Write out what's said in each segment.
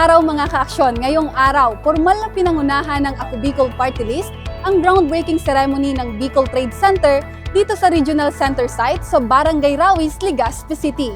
araw mga kaaksyon, ngayong araw, formal na pinangunahan ng Ako Bicol Party List ang groundbreaking ceremony ng Bicol Trade Center dito sa Regional Center site sa Barangay Rawis, Legazpi City.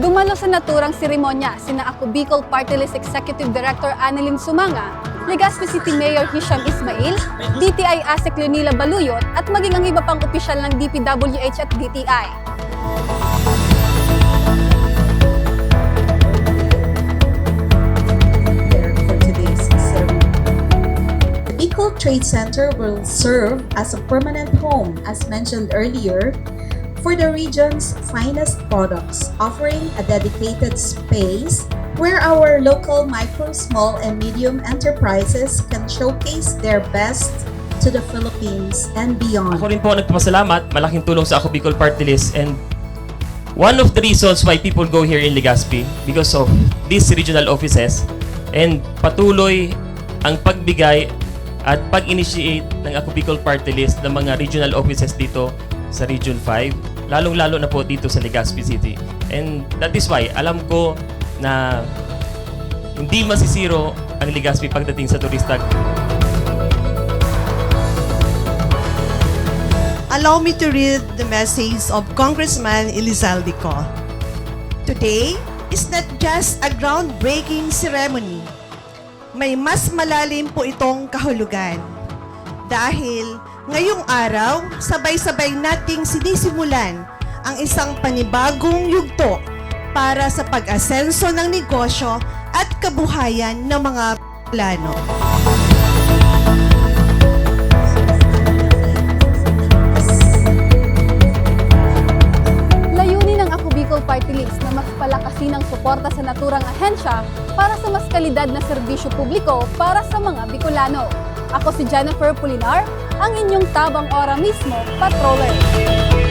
Dumalo sa naturang seremonya sina Ako Bicol Party List Executive Director Annalyn Sumanga, Legazpi City Mayor Hisham Ismail, DTI ASEC Leonila Baluyot at maging ang iba pang opisyal ng DPWH at DTI. Bicol Trade Center will serve as a permanent home, as mentioned earlier, for the region's finest products, offering a dedicated space where our local micro, small, and medium enterprises can showcase their best to the Philippines and beyond. Ako rin po nagpapasalamat, malaking tulong sa Ako Bicol Party List and one of the reasons why people go here in Legazpi because of these regional offices and patuloy ang pagbigay at pag-initiate ng Ako Bicol Party List ng mga regional offices dito sa Region 5, lalong-lalo na po dito sa Legazpi City. And that is why alam ko na hindi masisiro ang Legazpi pagdating sa turista Allow me to read the message of Congressman Elizalde Co. Today is not just a groundbreaking ceremony. May mas malalim po itong kahulugan. Dahil ngayong araw, sabay-sabay nating sinisimulan ang isang panibagong yugto para sa pag-asenso ng negosyo at kabuhayan ng mga plano. Layunin ng Ako Bicol Party List na mas palakasin ang suporta sa naturang ahensya para sa mas kalidad na serbisyo publiko para sa mga Bicolano. Ako si Jennifer Pulinar, ang inyong tabang ora mismo, patroller.